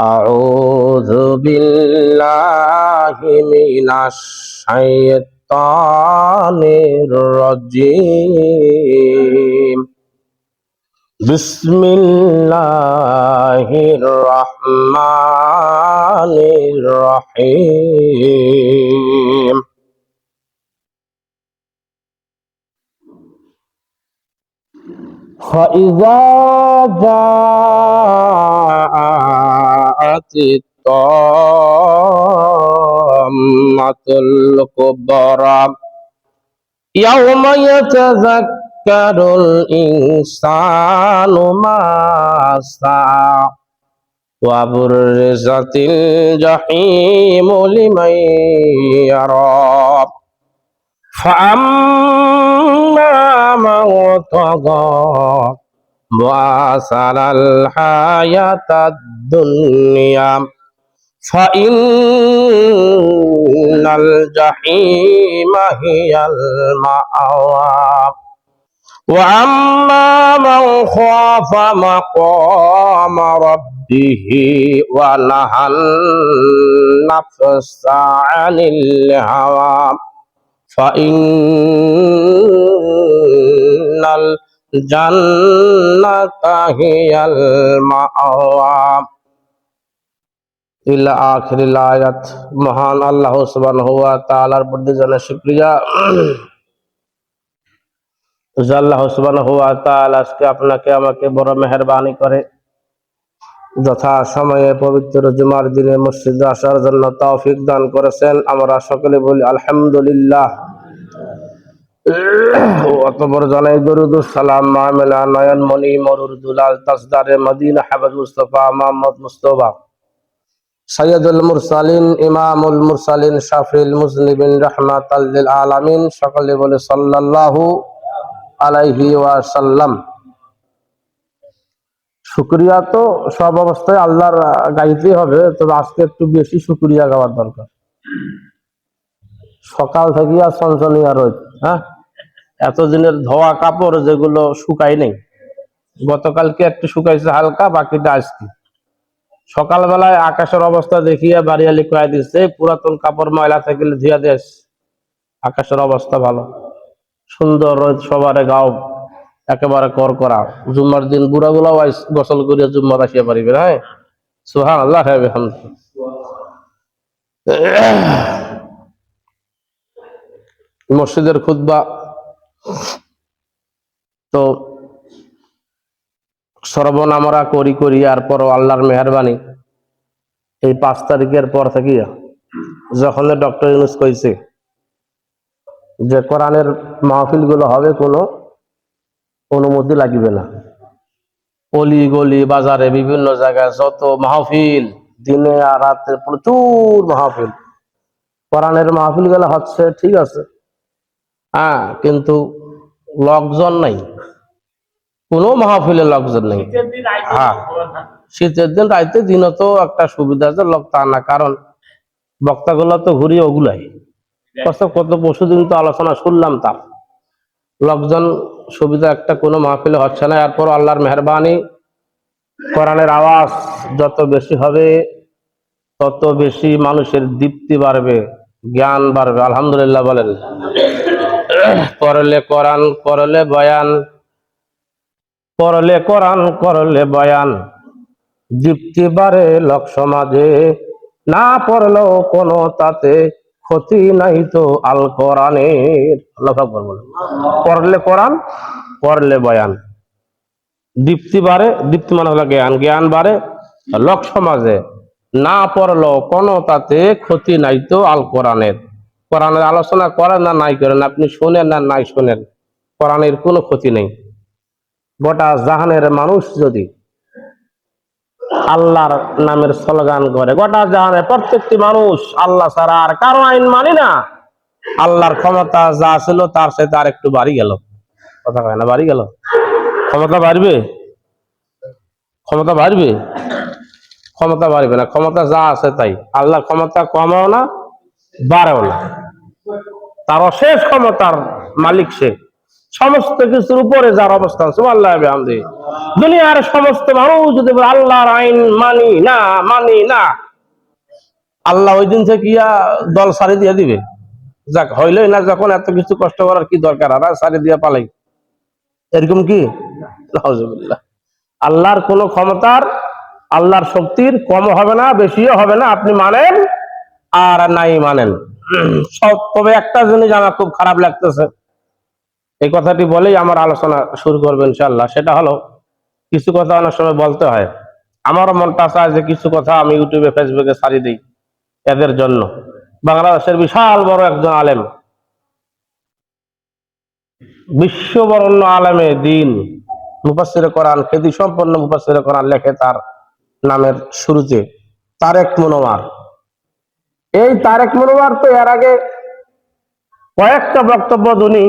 أعوذ بالله من الشيطان الرجيم بسم الله الرحمن الرحيم فإذا جاءت الطامة الكبرى يوم يتذكر الإنسان ما سعى وبرزت الجحيم لمن يرى فأما من طغى وآثر الحياة الدنيا فإن الجحيم هي المأوى. وأما من خاف مقام ربه ونهى النفس عن الهوى فإن الجنة هي المأوى ইলা আখিরিল আয়াত মহান আল্লাহ সুবহানাহু ওয়া তাআলার প্রতি জানাই শুকরিয়া যে আল্লাহ সুবহানাহু ওয়া তাআলা আজকে আপনাকে আমাকে বড় মেহেরবানি করে যথা সময়ে পবিত্র জুমার দিনে মসজিদে আসার জন্য তৌফিক দান করেছেন আমরা সকলে বলি আলহামদুলিল্লাহ অতবর জানাই, দরুদ সালাম মামেলা মরুর দুলাল তাসদারে হাবাজ মুস্তফা মোহাম্মদ মুস্তফা। সৈয়দুল মুরসালিন, ইমামুল মুরসালিন শাফিল রহমাত আলামিন, সকলে বলে, সাল্লাল্লাহু আলাইহি শুক্রিয়া তো সব অবস্থায় আল্লাহর গাইতেই হবে, তবে আজকে একটু বেশি শুক্রিয়া গাওয়ার দরকার। সকাল থেকে আর সনসনিয়া রোদ হ্যাঁ? এতদিনের ধোয়া কাপড় যেগুলো শুকাই নেই। গতকালকে একটু শুকাইছে হালকা, বাকিটা আজকে। সকালবেলায় আকাশের অবস্থা দেখিয়ে বাড়িয়ালি কয়ে দিচ্ছে পুরাতন কাপড় ময়লা থাকলে ধুয়া দিস। আকাশের অবস্থা ভালো। সুন্দর রোদ সবারে গাও, একেবারে কর করা জুম্মার দিন বুড়া গুলাও গোসল করিয়া জুম্মার আসিয়া পারিবে হ্যাঁ? সুহান আল্লাহ হ্যাঁ মসজিদের খুদ্া তো শ্রবণ আমরা করি করি আর পর আল্লাহর মেহরবানি। এই পাঁচ তারিখের পর থেকে যখন ডক্টর ইউনুস কইছে যে কোরআনের মাহফিলগুলো হবে, কোনো অনুমতি লাগবে না। অলি গলি বাজারে বিভিন্ন জায়গায় যত মাহফিল, দিনে আর রাতে প্রচুর মাহফিল। কোরআনের মাহফিলগুলো হচ্ছে, ঠিক আছে হ্যাঁ কিন্তু লোকজন নাই। কোনো মাহফিলে লোকজন নেই। হ্যাঁ শীতের দিন রাইতে দিনও তো একটা সুবিধা আছে লোক তা না কারণ বক্তাগুলো তো ঘুরি ওগুলাই। কত কত পরশু দিন তো আলোচনা শুনলাম তার লোকজন সুবিধা একটা কোনো মাহফিলে হচ্ছে না এরপর আল্লাহর মেহরবানি কোরআনের আওয়াজ যত বেশি হবে তত বেশি মানুষের দীপ্তি বাড়বে জ্ঞান বাড়বে। আলহামদুলিল্লাহ বলেন। করলে কোরআন করলে বয়ান। করলে কোরআন করলে বয়ান। দীপ্তি বাড়ে লোক সমাজে, না পড়লেও কোনো তাতে ক্ষতি নাই তো আল কোরআনের। পড়লে কোরআন, পড়লে বয়ান। দীপ্তি বাড়ে, দীপ্তি মানে হলো জ্ঞান। জ্ঞান বাড়ে লোক সমাজে, না পড়লেও কোনো তাতে ক্ষতি নাই তো আল কোরআনের। কোরআনের আলোচনা করেন না নাই করেন, আপনি শোনেন না নাই শোনেন, কোরআনের কোনো ক্ষতি নেই। গোটা জাহানের মানুষ যদি আল্লাহর নামের স্লোগান করে, গোটা জাহানের প্রত্যেকটি মানুষ আল্লাহ ছাড়া আর কারও আইন মানি না। আল্লাহর ক্ষমতা যা ছিল তার সাথে আর একটু বাড়ি গেল। কথা কয় না, বাড়ি গেল? ক্ষমতা বাড়বে? ক্ষমতা বাড়বে? ক্ষমতা বাড়বে না, ক্ষমতা যা আছে তাই। আল্লাহ ক্ষমতা কমাও না বাড়েও তার অশেষ ক্ষমতার মালিক সে। সমস্ত কিছুর উপরে যার অবস্থান, সুবহানাল্লাহ বিহামদি দুনিয়ার সমস্ত মানুষ যদি আল্লাহর আইন মানি না মানি না। আল্লাহ ওই দিন থেকে ইয়া দল সারি দিয়ে দিবে। যাক, হইলই না, যখন এত কিছু কষ্ট করার কি দরকার? আর সারি দিয়ে পালাই। এরকম কি? আল্লাহর কোন ক্ষমতার, আল্লাহর শক্তির কম হবে না, বেশিও হবে না। আপনি মানেন আর নাই মানেন। সব, তবে একটা জিনিস আমার খুব খারাপ লাগতেছে। এই কথাটি বলেই আমার আলোচনা শুরু করবেন ইনশাল্লাহ সেটা হলো, কিছু কথা অনেক সময় বলতে হয়। আমারও মনটা চায় যে কিছু কথা আমি ইউটিউবে, ফেসবুকে ছাড়ি দিই এদের জন্য। বাংলাদেশের বিশাল বড় একজন আলেম। বিশ্ববরণ্য আলেমে দিন মুফাসির কোরআন খ্যাতি সম্পন্ন মুফাসির কোরআন লেখে তার নামের শুরুতে তারেক মনোয়ার এই তারেক মনোয়ার তো এর আগে কয়েকটা বক্তব্য উনি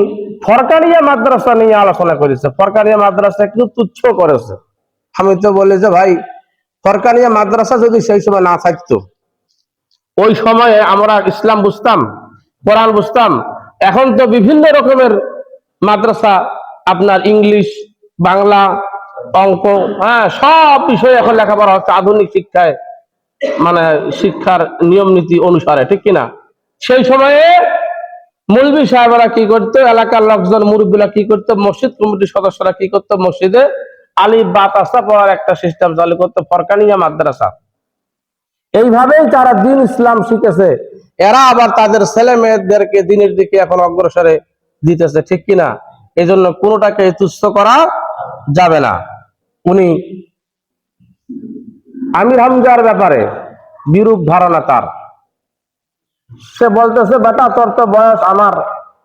ফরকানিয়া মাদ্রাসা নিয়ে আলোচনা করেছে। ফরকানিয়া মাদ্রাসা একটু তুচ্ছ করেছে। আমি তো বলি যে ভাই, ফরকানিয়া মাদ্রাসা যদি সেই সময় না থাকতো, ওই সময়ে আমরা ইসলাম বুঝতাম, কোরআন বুঝতাম, এখন তো বিভিন্ন রকমের মাদ্রাসা আপনার ইংলিশ, বাংলা, অঙ্ক হ্যাঁ সব বিষয়ে এখন লেখাপড়া হচ্ছে আধুনিক শিক্ষায়। মানে শিক্ষার নিয়ম নীতি অনুসারে, ঠিক কিনা? সেই সময়ে মৌলবী সাহেবরা কি করতো? এলাকার লোকজন, মুরব্বীরা কি করতো? মসজিদ কমিটির সদস্যরা কি করতো? মসজিদে আলী বাতাসা পড়ার একটা সিস্টেম চালু করতো, ফরকানিয়া মাদ্রাসা। এইভাবেই তারা দিন ইসলাম শিখেছে। এরা আবার তাদের ছেলে মেয়েদেরকে দিনের দিকে এখন অগ্রসরে দিতেছে, ঠিক কিনা? এই জন্য কোনোটাকে তুচ্ছ করা যাবে না। উনি আমির হামজার ব্যাপারে বিরূপ ধারণা তার। সে বলতেছে, বেটা, তোর তো বয়স আমার।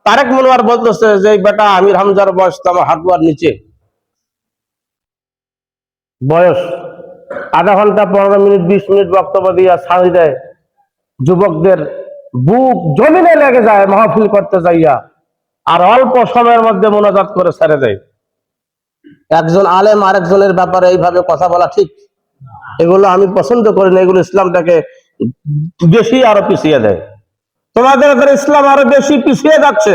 তারেক মনোয়ার বলতেছে যে, বেটা, আমির হামজার বয়স তো আমার হাঁটুয়ার নিচে। বয়স আধা ঘণ্টা, পনেরো মিনিট, বিশ মিনিট বক্তব্য দিয়া ছাড়ি দেয়। যুবকদের বুক জমিনে লেগে যায়, মাহফিল করতে যাইয়া, আর অল্প সময়ের মধ্যে মোনাজাত করে ছেড়ে দেয়। একজন আলেম আরেকজনের ব্যাপারে এইভাবে কথা বলা ঠিক? এগুলো আমি পছন্দ করি না এগুলো ইসলামটাকে বেশি আরও পিছিয়ে দেয়। তোমাদের এখানে ইসলাম আরও বেশি পিছিয়ে যাচ্ছে।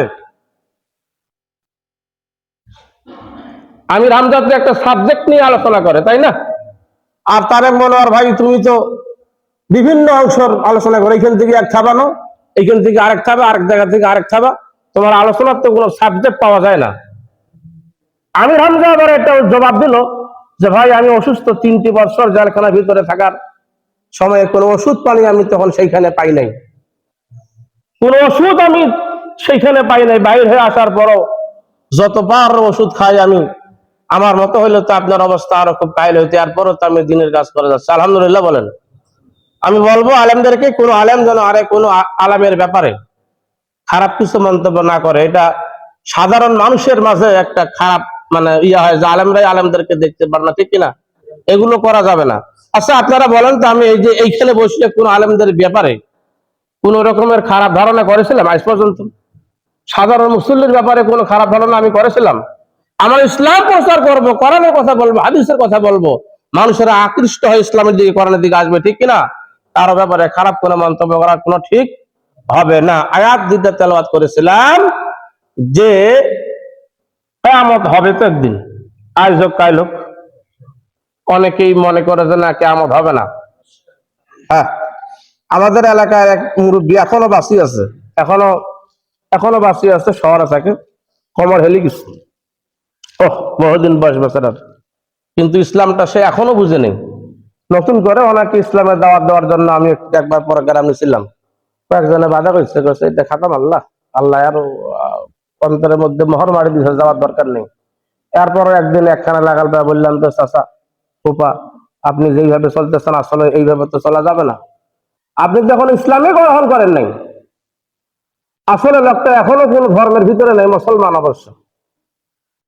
আমি রামজাদ একটা সাবজেক্ট নিয়ে আলোচনা করে তাই না? আর তারেক মনোয়ার ভাই তুমি তো বিভিন্ন অংশের আলোচনা করো এইখান থেকে এক থাবানো এইখান থেকে আরেক থাবা আরেক জায়গা থেকে আরেক থাবা। তোমার আলোচনার তো কোনো সাবজেক্ট পাওয়া যায় না। আমি হামজা আবার একটা জবাব দিল যে ভাই, আমি অসুস্থ তিনটি বছর জেলখানার ভিতরে থাকার সময়ে কোনো ওষুধ পানি আমি তখন সেইখানে পাই নাই। কোন ওষুধ আমি সেইখানে পাই নাই, বাইর হয়ে আসার পরও যতবার ওষুধ খাই আমি, আমার মতো হইলে তো আপনার অবস্থা আরও খুব কাইল হইতে, এরপরও তো আমি দিনের কাজ করে যাচ্ছি। আলহামদুলিল্লাহ বলেন। আমি বলব, আলেমদেরকে কোনো আলেম যেন আরে কোনো আলেমের ব্যাপারে খারাপ কিছু মন্তব্য না করে, এটা সাধারণ মানুষের মাঝে একটা খারাপ মানে ইয়া হয়, যে আলেমরাই আলেমদেরকে দেখতে পারে না, ঠিক কিনা? এগুলো করা যাবে না। আচ্ছা আপনারা বলেন তো, আমি এই যে এইখানে বসে কোন আলেমদের ব্যাপারে কোন রকমের খারাপ ধারণা করেছিলাম? আজ পর্যন্ত সাধারণ মুসল্লির ব্যাপারে কোনো খারাপ ধারণা আমি করেছিলাম? আমার ইসলাম প্রচার করব, কোরআনের কথা বলব, হাদিসের কথা বলব। মানুষেরা আকৃষ্ট হয় ইসলামের দিকে, কোরআনের দিকে আসবে, ঠিক কিনা? তার ব্যাপারে খারাপ কোনো মন্তব্য করা কোনো ঠিক হবে না। আয়াত দিতে তেলাওয়াত করেছিলাম যে কেয়ামত হবে তো একদিন। আজ হোক কাল হোক অনেকেই মনে করে যে না কেয়ামত হবে না। হ্যাঁ আমাদের এলাকায় এক মুরব্বী এখনও বাঁচি আছে। এখনও এখনও বাঁচি আছে শহরে থাকে কমর হেলি গেছে। ওহ বহুদিন বয়স বেচারার কিন্তু ইসলামটা সে এখনও বুঝে নেই। নতুন করে ওনাকে ইসলামের দাওয়াত দেওয়ার জন্য আমি একবার একবার প্রোগ্রাম নিয়েছিলাম কয়েকজনে বাধা করছে করছে এটা খাতাম আল্লাহ। আল্লাহ আর অন্তরের মধ্যে মোহর মারি দিছে যাওয়ার দরকার নেই। এরপর একদিন একখানা লাগাল ভাই বললাম তো চাচা ফুপা আপনি যেইভাবে চলতেছেন আসলে এইভাবে তো চলা যাবে না। আপনি যখন ইসলামে গ্রহণ করেন নাই আসলে লোকটা এখনও কোন ধর্মের ভিতরে নেই মুসলমান অবশ্য।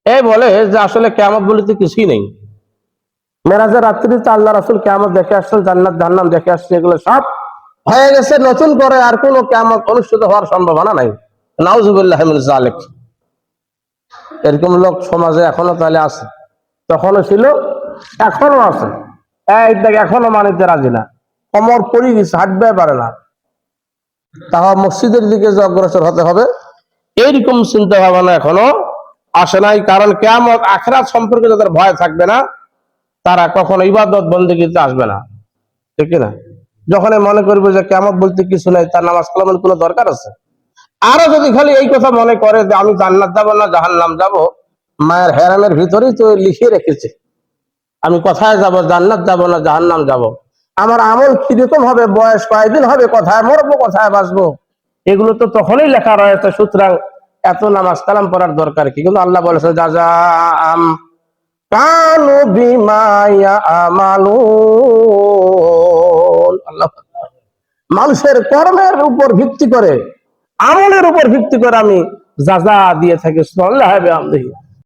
এই বলে যে আসলে কেমন বলিতে কিছুই নেই। মেরাজের রাত্রিতে আল্লাহ রাসুল কেমন দেখে আসছেন জান্নাত জান্নাম দেখে আসছেন এগুলো সব হয়ে গেছে নতুন করে আর কোনো কেমন অনুষ্ঠিত হওয়ার সম্ভাবনা নাই। নাউজুবিল্লাহ এরকম লোক সমাজে এখনও তাহলে আছে। তখনও ছিল এখনও আছে। এখনও মানিতে রাজি না। কমর পড়ে গেছে, হাঁটবে পারে না। তাহা মসজিদের দিকে যে অগ্রসর হতে হবে, এইরকম চিন্তা ভাবনা এখনও আসে নাই। কারণ কেমন আখরাত সম্পর্কে যাদের ভয় থাকবে না, তারা কখনো ইবাদত বন্দীতে আসবে না। ঠিক না যখন মনে করবে যে কেমন বলতে কিছু নাই, তার নামাজ কালামের কোনো দরকার আছে? আরও যদি খালি এই কথা মনে করে যে আমি জান্নাত যাব না জাহান্নাম যাব, মায়ের হেরামের ভিতরেই তো লিখে রেখেছে। আমি কোথায় যাব, জান্নাত যাব না জাহান্নাম যাব? আমার আমল কীরকম হবে? বয়স কয়দিন হবে? কোথায় মরবো, কোথায় বাঁচবো? এগুলো তো তখনই লেখা রয়েছে, সুতরাং এত নামাজ কালাম পড়ার দরকার কি? কিন্তু আল্লাহ বলেছে, যা যা, আম কানু বিমায়া আমালু আল্লাহ মানুষের কর্মের উপর ভিত্তি করে আমলের উপর ভিত্তি করে আমি যা যা দিয়ে থাকি আল্লাহ